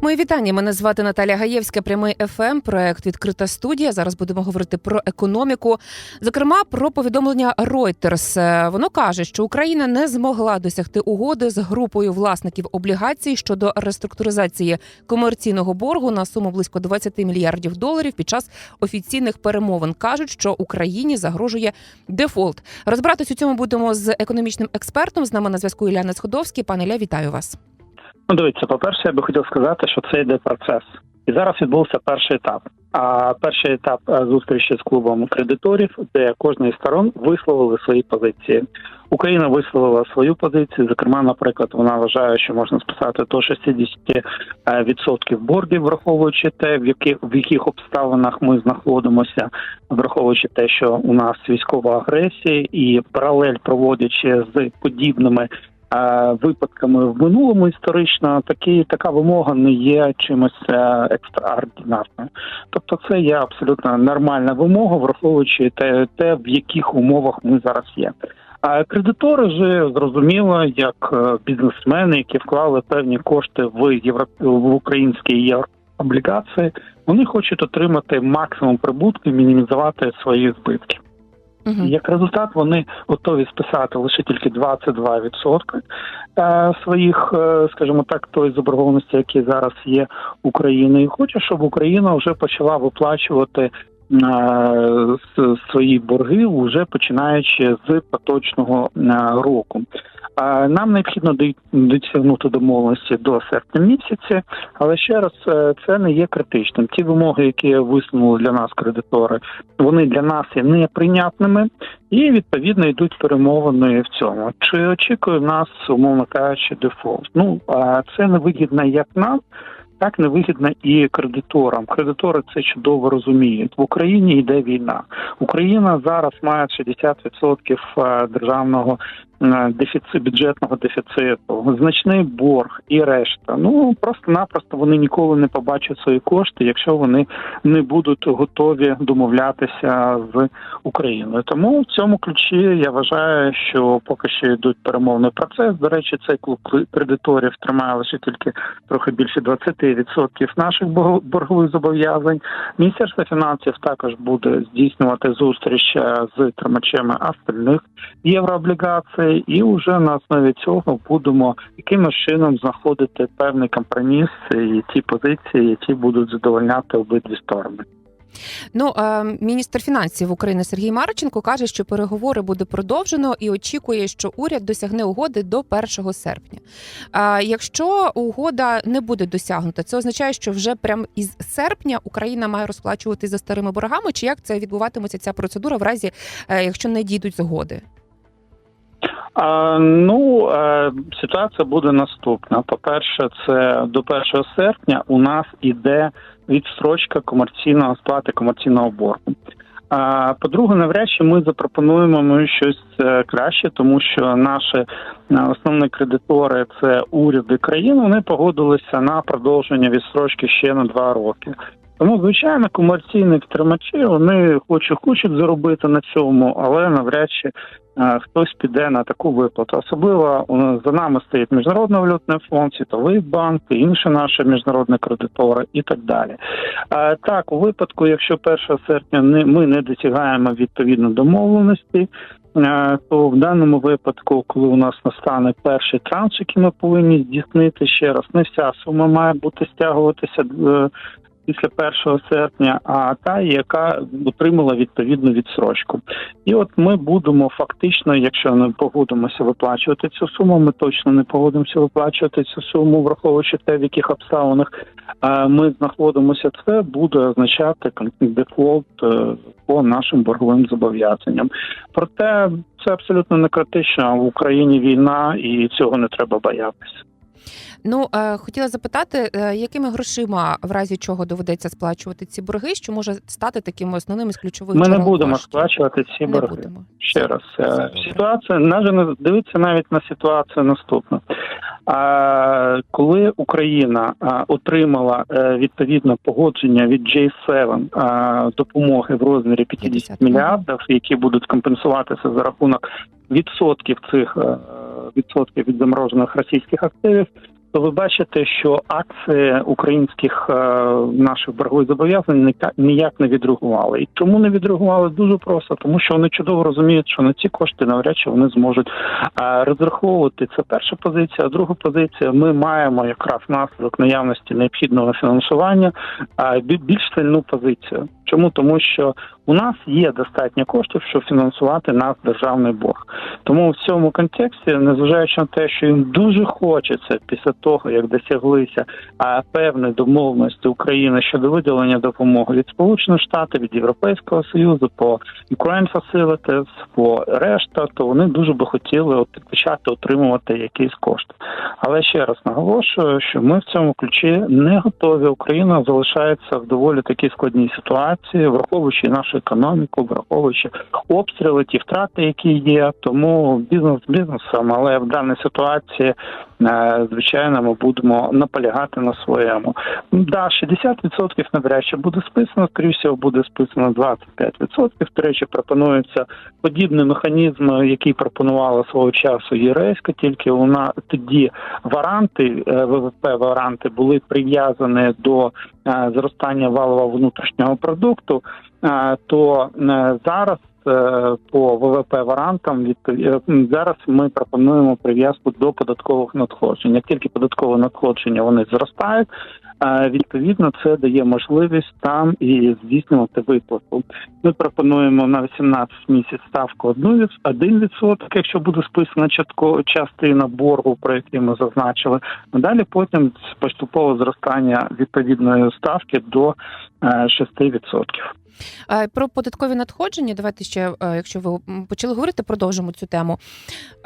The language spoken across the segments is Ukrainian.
Мої вітання. Мене звати Наталя Гаєвська, прямий ФМ, проект Відкрита студія. Зараз будемо говорити про економіку. Зокрема, про повідомлення Reuters. Е, Воно каже, що Україна не змогла досягти угоди з групою власників облігацій щодо реструктуризації комерційного боргу на суму близько 20 мільярдів доларів під час офіційних перемовин. кажуть, що Україні загрожує дефолт. Розбиратись у цьому будемо з економічним експертом. З нами на зв'язку Іляна Сходовський. Пане Ілля, вітаю вас. Ну, дивіться, по-перше, я би хотів сказати, що це йде процес. І зараз відбувся перший етап. А перший етап е, зустрічі з клубом кредиторів, де кожна із сторон висловили свої позиції. Україна висловила свою позицію. Зокрема, наприклад, вона вважає, що можна списати до 60% відсотків боргів, враховуючи те, в яких в яких обставинах ми знаходимося, враховуючи те, що у нас військова агресія, і паралель проводячи з подібними е, випадками в минулому історично, такі така вимога не є чимось е, екстраординарною. Тобто, це є абсолютно нормальна вимога, враховуючи те, те в яких умовах ми зараз є. А кредитори вже зрозуміло, як е, бізнесмени, які вклали певні кошти в євро в українські єврооблігації, вони хочуть отримати максимум прибутку і мінімізувати свої збитки. Угу. Як результат, вони готові списати лише тільки 22% е, своїх, е, скажімо так, тої заборгованості, які зараз є Україною. І Хоче, щоб Україна вже почала виплачувати е, свої борги, вже починаючи з поточного року. Нам необхідно досягнути домовленості до серпня місяці, але ще раз е, це не є критичним. Ті вимоги, які висунули для нас кредитори, вони для нас є неприйнятними, і відповідно йдуть перемовини в цьому. Чи очікує нас, умовно кажучи, дефолт? Ну а це невигідно як нам. Так невигідно і кредиторам. Кредитори це чудово розуміють. В Україні йде війна. Україна зараз має 60% е, державного е, дефіциту, бюджетного дефіциту, значний борг і решта. Ну просто-напросто вони ніколи не побачать свої кошти, якщо вони не будуть готові домовлятися з Україною. Тому в цьому ключі я вважаю, що поки що йдуть перемовний процес. До речі, цей клуб кредиторів тримає лише тільки трохи більше 20% наших борг- боргових зобов'язань. Міністерство фінансів також буде здійснювати зустріч е, з тримачами остальних єврооблігацій, і вже на основі цього будемо якимось чином знаходити певний компроміс і ті позиції, які будуть задовольняти обидві сторони. Ну, е, міністр фінансів України Сергій Марченко каже, що переговори буде продовжено і очікує, що уряд досягне угоди до 1 серпня. Якщо угода не буде досягнута, це означає, що вже прямо із серпня Україна має розплачувати за старими боргами. Чи як це відбуватиметься ця процедура в разі, е, якщо не дійдуть згоди? Ну е, ситуація буде наступна. По-перше, це до 1 серпня у нас іде відстрочка комерційного сплати комерційного боргу. А по-друге, навряд чи ми запропонуємо ми щось е, краще, тому що наші е, основні кредитори це уряди країн. Вони погодилися на продовження відстрочки ще на два роки. Тому, звичайно, комерційні тримачі вони хочуть хочуть заробити на цьому, але навряд чи хтось піде на таку виплату. Особливо за нами стоїть міжнародний валютний фонд, світовий банк, інші наші міжнародні кредитори і так далі. Е, Так, у випадку, якщо 1 серпня не ми не досягаємо відповідно домовленості. То в даному випадку, коли у нас настане перший транш, який ми повинні здійснити ще раз, не вся сума має бути стягуватися е, після 1 серпня, а та, яка отримала відповідну відсрочку. І от ми будемо фактично, якщо не погодимося виплачувати цю суму, ми точно не погодимося виплачувати цю суму, враховуючи те, в яких обставинах е, ми знаходимося. Це буде означати дефолт е, по нашим борговим зобов'язанням. Проте це абсолютно не критично. В Україні війна, і цього не треба боятися. Ну е, хотіла запитати, е, якими грошима в разі чого доведеться сплачувати ці борги, що може стати таким основним із ключових Ми не будемо коштів? сплачувати ці Не борги. будемо. Ще раз, е, ситуація навіть не дивіться навіть на ситуацію наступну. А коли Україна а, отримала е, відповідно погодження від J7 а, допомоги в розмірі 50 50 мільярдів, які будуть компенсуватися за рахунок відсотків цих від заморожених російських активів, то ви бачите, що акції українських е, наших боргових зобов'язань ніяк- не відреагували. І чому не відреагували? Дуже просто, тому що вони чудово розуміють, що на ці кошти навряд чи вони зможуть е, розраховувати. Це перша позиція. Друга позиція, ми маємо якраз внаслідок наявності необхідного фінансування е, бі- більш сильну позицію. Чому тому, що у нас є достатньо коштів, щоб фінансувати наш державний борг. Тому в цьому контексті, незважаючи на те, що їм дуже хочеться після того, як досяглися певної домовленості України щодо виділення допомоги від Сполучених Штатів, від Європейського Союзу, по Ukraine Facilities, по решта, то вони дуже би хотіли почати отримувати якісь кошти. Але ще раз наголошую, що ми в цьому ключі не готові. Україна залишається в доволі такій складній ситуації, враховуючи нашу економіку, враховуючи обстріли, ті втрати, які є. Тому бізнес бізнесом, але в даній ситуації, звичайно, ми будемо наполягати на своєму. Да, 60% навряд чи буде списано, скоріше буде списано 25%. До речі, пропонується подібний механізм, який пропонувала свого часу ЄРЕСКа, тільки вона тоді варанти, е, ВВП варанти були прив'язані до е, зростання валового внутрішнього продукту, е, то е, зараз. Е, По ВВП варантам відпов- е, зараз ми пропонуємо прив'язку до податкових надходжень. Як тільки податкові надходження вони зростають, е, відповідно це дає можливість там і здійснювати виплату. Ми пропонуємо на 18 місяць ставку 1%, якщо буде списана частина боргу, про який ми зазначили. Далі потім поступове зростання відповідної ставки до е, 6%. Е, Про податкові надходження, давайте ще, е, якщо ви почали говорити, продовжимо цю тему.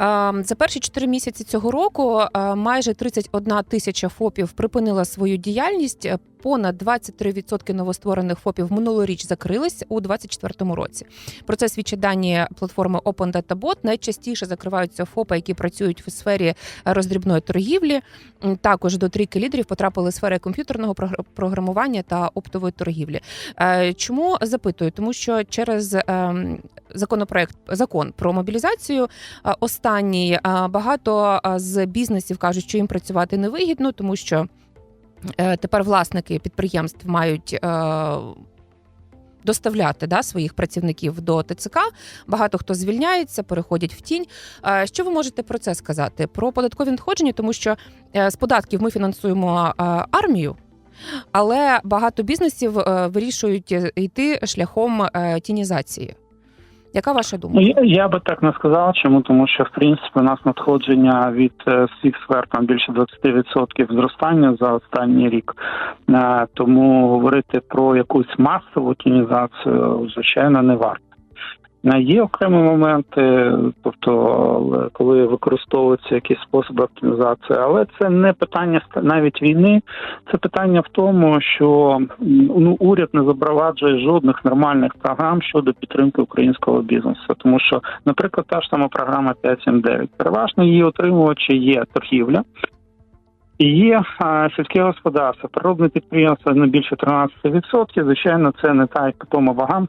Е, За перші 4 місяці цього року майже 31 тисяча ФОПів припинила свою діяльність. Понад 23% новостворених ФОПів минулоріч закрились у 2024 році. Про це свідчать дані платформи Open Data Bot. Найчастіше закриваються ФОПи, які працюють в сфері роздрібної торгівлі. Також до трійки лідерів потрапили сфери комп'ютерного програмування та оптової торгівлі. Е, Запитую? Тому що через ем, законопроект закон про мобілізацію е, останній е, багато е, з бізнесів кажуть, що їм працювати невигідно, тому що тепер власники підприємств мають. Доставляти да, своїх працівників до ТЦК. Багато хто звільняється, переходять в тінь. Що ви можете про це сказати? Про податкові надходження, тому що з податків ми фінансуємо армію, але багато бізнесів е, вирішують е, йти шляхом е, тінізації. Яка ваша думка? Ну, я, я би так не сказав, чому тому, що в принципі у нас надходження від всіх сфер там більше 20% зростання за останній рік. Тому говорити про якусь масову тінізацію, звичайно, не варто. Є окремі моменти, тобто коли використовуються якісь способи оптимізації, але це не питання навіть війни, це питання в тому, що ну уряд не запроваджує жодних нормальних програм щодо підтримки українського бізнесу, тому що, наприклад, та ж сама програма 5.7.9, переважно її отримувачі є торгівля. І є сільське господарство, природне підприємство не більше 13%. Звичайно, це не та питома вага,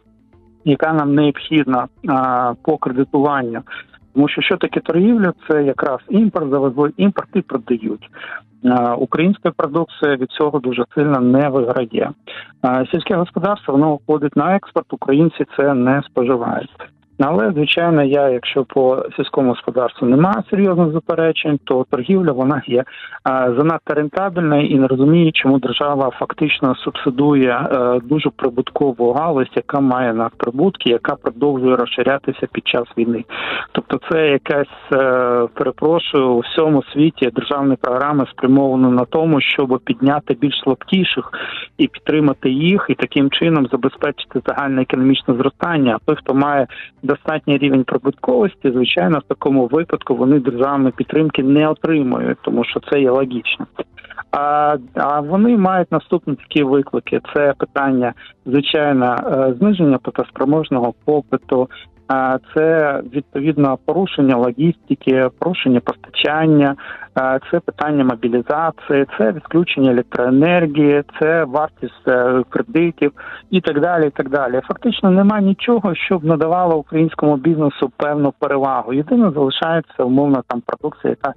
яка нам необхідна по кредитуванню. Тому що що таке торгівля? Це якраз імпорт, завезли імпорт і продають. Українська продукція від цього дуже сильно не виграє. Сільське господарство воно входить на експорт, українці це не споживають. Але звичайно, я, якщо по сільському господарству немає серйозних заперечень, то торгівля вона є а, занадто рентабельна і не розуміє, чому держава фактично субсидує е, дуже прибуткову галузь, яка має надприбутки, яка продовжує розширятися під час війни. Тобто, це якась е, перепрошую у всьому світі державні програми спрямовані на тому, щоб підняти більш слабкіших і підтримати їх, і таким чином забезпечити загальне економічне зростання. А той, хто має достатній рівень прибутковості, звичайно, в такому випадку вони державної підтримки не отримують, тому що це є логічно. А, а вони мають наступні такі виклики: це питання, звичайно, е, зниження платоспроможного попиту, це відповідно порушення логістики, порушення постачання, це питання мобілізації, це відключення електроенергії, це вартість е, кредитів і так далі. І так далі. Фактично немає нічого, щоб надавало українському бізнесу певну перевагу. Єдине залишається умовно там продукція, яка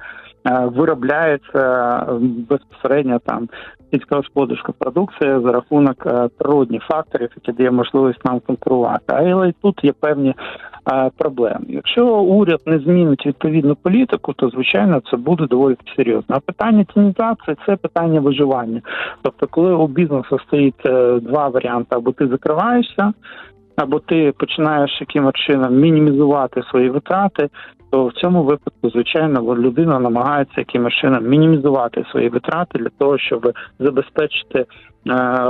виробляється е, безпосередньо там сільськогосподарська продукція за рахунок е, природних факторів, які дає можливість нам конкурувати. Але тут є певні е, проблеми. Якщо уряд не змінить відповідну політику, то звичайно це буде доволі серйозно. А питання тінізації це питання виживання. Тобто, коли у бізнесу стоїть е, два варіанти: або ти закриваєшся, або ти починаєш якимось чином мінімізувати свої витрати. То в цьому випадку, звичайно, людина намагається якимось чином мінімізувати свої витрати для того, щоб забезпечити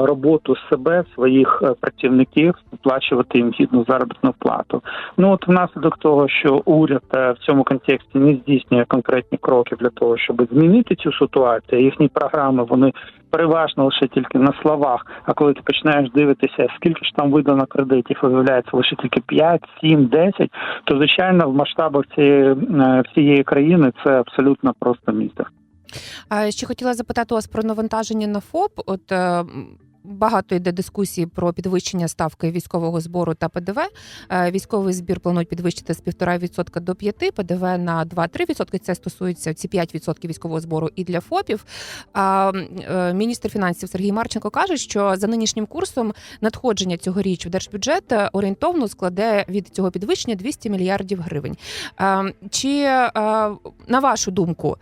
роботу себе, своїх е, працівників, сплачувати їм гідну заробітну плату. Ну от внаслідок того, що уряд е, в цьому контексті не здійснює конкретні кроки для того, щоб змінити цю ситуацію, їхні програми вони переважно лише тільки на словах. А коли ти починаєш дивитися, скільки ж там видано кредитів, виявляється лише тільки 5, 7, 10, то звичайно в масштабах цієї е, всієї країни це абсолютно просто мізер. Ще хотіла запитати вас про навантаження на ФОП. От е, багато йде дискусії про підвищення ставки військового збору та ПДВ. Е, Військовий збір планують підвищити з 1,5% до 5%, ПДВ на 2-3%. Це стосується ці 5% військового збору і для ФОПів. А е, міністр фінансів Сергій Марченко каже, що за нинішнім курсом надходження цьогоріч в держбюджет е, орієнтовно складе від цього підвищення 200 мільярдів гривень. Чи на вашу думку,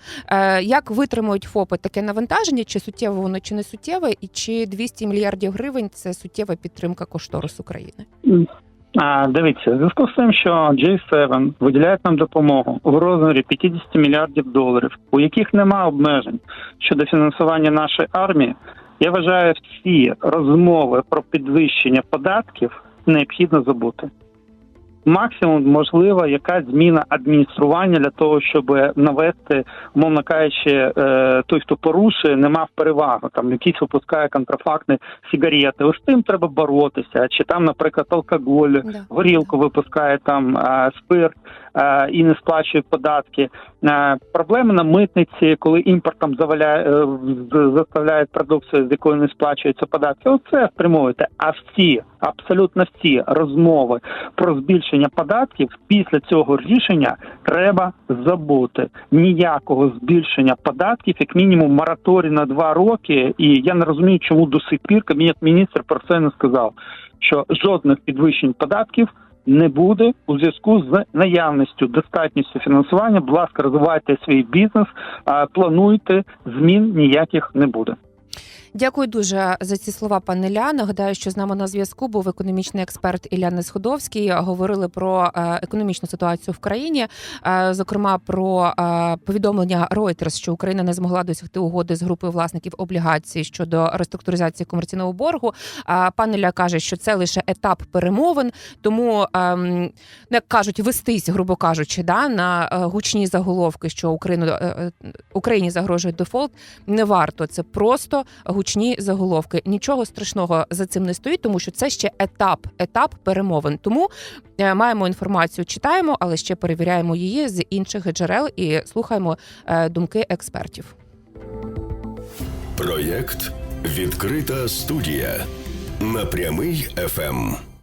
Як витримують ФОПи таке навантаження? Чи суттєво воно чи не суттєве, і чи 200 мільярдів гривень це суттєва підтримка кошторису України. А, дивіться, в зв'язку з тим, що G7 виділяє нам допомогу в розмірі 50 мільярдів доларів, у яких нема обмежень щодо фінансування нашої армії, я вважаю всі розмови про підвищення податків необхідно забути. Максимум можлива якась зміна адміністрування для того, щоб навести, умовно кажучи, е, той, хто порушує, не мав перевагу. Там якийсь випускає контрафактні сигарети. Ось з тим треба боротися. Чи там, наприклад, алкоголь, Да. горілку випускає там спирт і не сплачує податки. Е, Проблеми на митниці, коли імпортом заваляє, е, заставляють продукцію, з якої не сплачуються податки. Оце спрямовуєте. А всі, абсолютно всі розмови про збільшення податків після цього рішення треба забути. Ніякого збільшення податків, як мінімум, мораторій на два роки. І я не розумію, чому до сих пір кабінет міністр про це не сказав. Що жодних підвищень податків не буде у зв'язку з наявністю достатністю фінансування. Будь ласка, розвивайте свій бізнес, а плануйте змін ніяких не буде. Дякую дуже за ці слова, пане Ілля. Нагадаю, що з нами на зв'язку був економічний експерт Ілля Несходовський. Говорили про е, економічну ситуацію в країні, е, зокрема про е, повідомлення Reuters, що Україна не змогла досягти угоди з групою власників облігацій щодо реструктуризації комерційного боргу. Пан Ілля каже, що це лише етап перемовин, тому ем, як кажуть, вестись, грубо кажучи, да на гучні заголовки, що Україну Україні загрожує дефолт. Не варто це просто гучні заголовки. Нічого страшного за цим не стоїть, тому що це ще етап, етап перемовин. Тому е, маємо інформацію, читаємо, але ще перевіряємо її з інших джерел і слухаємо е, думки експертів. Проєкт Відкрита студія на прямий ФМ.